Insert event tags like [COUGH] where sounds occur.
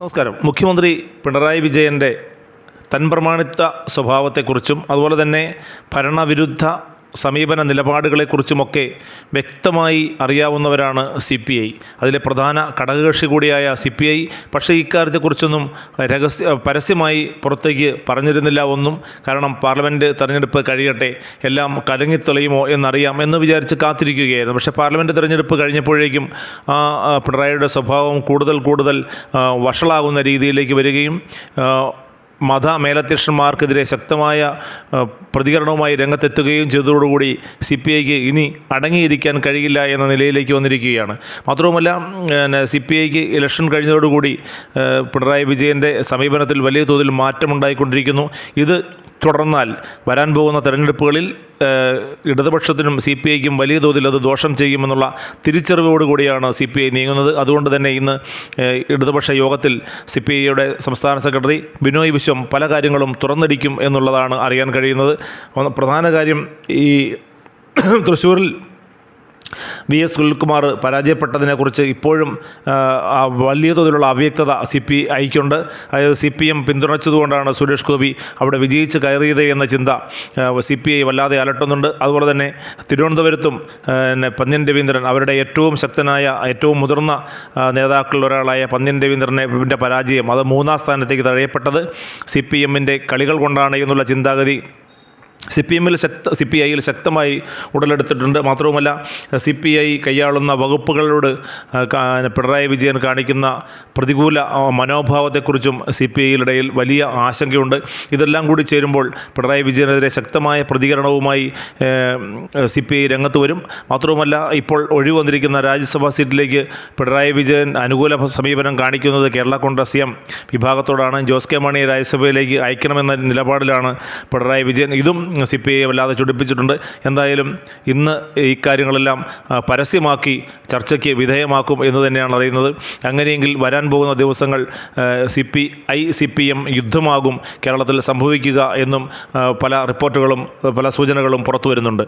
നമസ്കാരം. മുഖ്യമന്ത്രി പിണറായി വിജയന്റെ തൻപ്രമാണിത്ത സ്വഭാവത്തെക്കുറിച്ചും അതുപോലെ തന്നെ ഭരണവിരുദ്ധ സമീപന നിലപാടുകളെക്കുറിച്ചുമൊക്കെ വ്യക്തമായി അറിയാവുന്നവരാണ് സി പി ഐ. അതിലെ പ്രധാന ഘടകകക്ഷി കൂടിയായ സി പി ഐ. പക്ഷേ ഇക്കാര്യത്തെക്കുറിച്ചൊന്നും രഹസ്യ പരസ്യമായി പുറത്തേക്ക് പറഞ്ഞിരുന്നില്ല ഒന്നും. കാരണം പാർലമെന്റ് തെരഞ്ഞെടുപ്പ് കഴിയട്ടെ എല്ലാം കലങ്ങിത്തെളിയുമോ എന്നറിയാം എന്ന് വിചാരിച്ച് കാത്തിരിക്കുകയായിരുന്നു. പക്ഷേ പാർലമെന്റ് തെരഞ്ഞെടുപ്പ് കഴിഞ്ഞപ്പോഴേക്കും ആ പിണറായിയുടെ സ്വഭാവം കൂടുതൽ കൂടുതൽ വഷളാകുന്ന രീതിയിലേക്ക് വരികയും മത മേലധ്യക്ഷന്മാർക്കെതിരെ ശക്തമായ പ്രതികരണവുമായി രംഗത്തെത്തുകയും ചെയ്തതോടുകൂടി സി പി ഐക്ക് ഇനി അടങ്ങിയിരിക്കാൻ കഴിയില്ല എന്ന നിലയിലേക്ക് വന്നിരിക്കുകയാണ്. മാത്രവുമല്ല സി പി ഐക്ക് ഇലക്ഷൻ കഴിഞ്ഞതോടുകൂടി പിണറായി വിജയന്റെ സമീപനത്തിൽ വലിയ തോതിൽ മാറ്റമുണ്ടായിക്കൊണ്ടിരിക്കുന്നു. ഇത് തുടർന്നാൽ വരാൻ പോകുന്ന തെരഞ്ഞെടുപ്പുകളിൽ ഇടതുപക്ഷത്തിനും സി പി ഐക്കും വലിയ തോതിൽ അത് ദോഷം ചെയ്യുമെന്നുള്ള തിരിച്ചറിവോടുകൂടിയാണ് സി പി ഐ നീങ്ങുന്നത്. അതുകൊണ്ട് തന്നെ ഇന്ന് ഇടതുപക്ഷ യോഗത്തിൽ സി പി ഐയുടെ സംസ്ഥാന സെക്രട്ടറി ബിനോയ് വിശ്വം പല കാര്യങ്ങളും തുറന്നടിക്കും എന്നുള്ളതാണ് അറിയാൻ കഴിയുന്നത്. പ്രധാന കാര്യം ഈ [CLEARS THROAT] തൃശ്ശൂരിൽ വി എസ് സുനിൽകുമാർ പരാജയപ്പെട്ടതിനെക്കുറിച്ച് ഇപ്പോഴും വലിയ തോതിലുള്ള അവ്യക്തത സി പി ഐക്കുണ്ട്. അതായത് സി പി എം പിന്തുണച്ചതുകൊണ്ടാണ് സുരേഷ് ഗോപി അവിടെ വിജയിച്ച് കയറിയത് എന്ന ചിന്ത സി പി ഐ വല്ലാതെ അലട്ടുന്നുണ്ട്. അതുപോലെ തന്നെ തിരുവനന്തപുരത്തും പിന്നെ പന്ന്യൻ രവീന്ദ്രൻ അവരുടെ ഏറ്റവും ശക്തനായ ഏറ്റവും മുതിർന്ന നേതാക്കളിൽ ഒരാളായ പന്ന്യൻ രവീന്ദ്രനെ പരാജയം അത് മൂന്നാം സ്ഥാനത്തേക്ക് തഴയപ്പെട്ടത് സി പി എമ്മിന്റെ കളികൾ കൊണ്ടാണ് എന്നുള്ള ചിന്താഗതി സി പി എമ്മിൽ ശക്ത സി പി ഐയിൽ ശക്തമായി ഉടലെടുത്തിട്ടുണ്ട്. മാത്രവുമല്ല സി പി ഐ കൈയാളുന്ന വകുപ്പുകളോട് പിണറായി വിജയൻ കാണിക്കുന്ന പ്രതികൂല മനോഭാവത്തെക്കുറിച്ചും സി പി ഐയിലിടയിൽ വലിയ ആശങ്കയുണ്ട്. ഇതെല്ലാം കൂടി ചേരുമ്പോൾ പിണറായി വിജയനെതിരെ ശക്തമായ പ്രതികരണവുമായി സി പി ഐ രംഗത്ത് വരും. മാത്രവുമല്ല ഇപ്പോൾ ഒഴിവ് വന്നിരിക്കുന്ന രാജ്യസഭാ സീറ്റിലേക്ക് പിണറായി വിജയൻ അനുകൂല സമീപനം കാണിക്കുന്നത് കേരള കോൺഗ്രസ് എം വിഭാഗത്തോടാണ്. ജോസ് കെ മാണിയെ രാജ്യസഭയിലേക്ക് അയക്കണമെന്ന നിലപാടിലാണ് പിണറായി വിജയൻ. ഇതും സി പി ഐയെ വല്ലാതെ ചുടിപ്പിച്ചിട്ടുണ്ട്. എന്തായാലും ഇന്ന് ഇക്കാര്യങ്ങളെല്ലാം കാര്യങ്ങളെല്ലാം പരസ്യമാക്കി ചർച്ചയ്ക്ക് വിധേയമാക്കും എന്ന് തന്നെയാണ് അറിയുന്നത്. അങ്ങനെയെങ്കിൽ വരാൻ പോകുന്ന ദിവസങ്ങൾ C P I C P M യുദ്ധമാകും കേരളത്തിൽ സംഭവിക്കുക എന്നും പല റിപ്പോർട്ടുകളും പല സൂചനകളും പുറത്തു വരുന്നുണ്ട്.